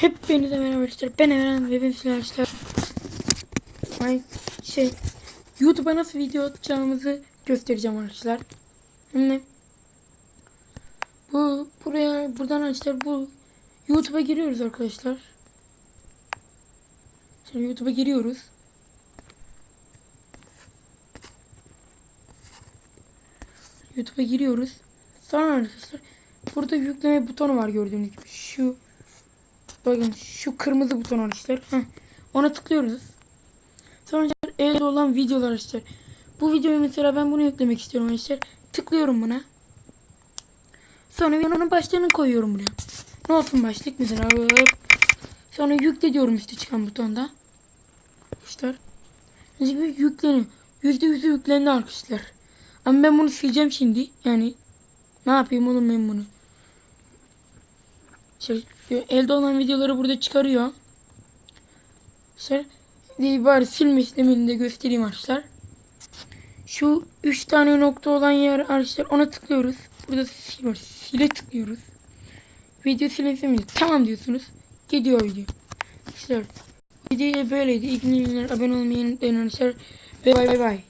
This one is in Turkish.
Hepinize merhaba arkadaşlar. Ben Eren ve ben arkadaşlar. Ay şey YouTube'a nasıl video atacağımızı göstereceğim arkadaşlar. Şimdi bu buraya buradan arkadaşlar bu YouTube'a giriyoruz arkadaşlar. Şimdi YouTube'a giriyoruz. YouTube'a giriyoruz. Sonra arkadaşlar burada yükleme butonu var gördüğünüz gibi. Şu Bakın şu kırmızı buton arkadaşlar. Ona tıklıyoruz. Sonra elde olan videolar arkadaşlar. Bu videoyu mesela ben bunu yüklemek istiyorum arkadaşlar. Tıklıyorum buna. Sonra videonun başlığını koyuyorum buraya. Ne olsun başlık mesela. Sonra yükle diyorum işte çıkan butonda. Arkadaşlar. Şimdi yükleniyor. Yüzde yüzü yüklendi arkadaşlar. Ama ben bunu sileceğim şimdi. Yani ne yapayım oğlum ben bunu. Şey, elde olan videoları burada çıkarıyor. İşte bir bari silme işlemini de göstereyim arkadaşlar. Şu üç tane nokta olan yer arkadaşlar ona tıklıyoruz. Burada sil var. Sile tıklıyoruz. Video silinsin? Tamam diyorsunuz. Gidiyor video. Arkadaşlar video böyleydi. Günler. Abone olmayı unutmayın arkadaşlar. Bay bay bay.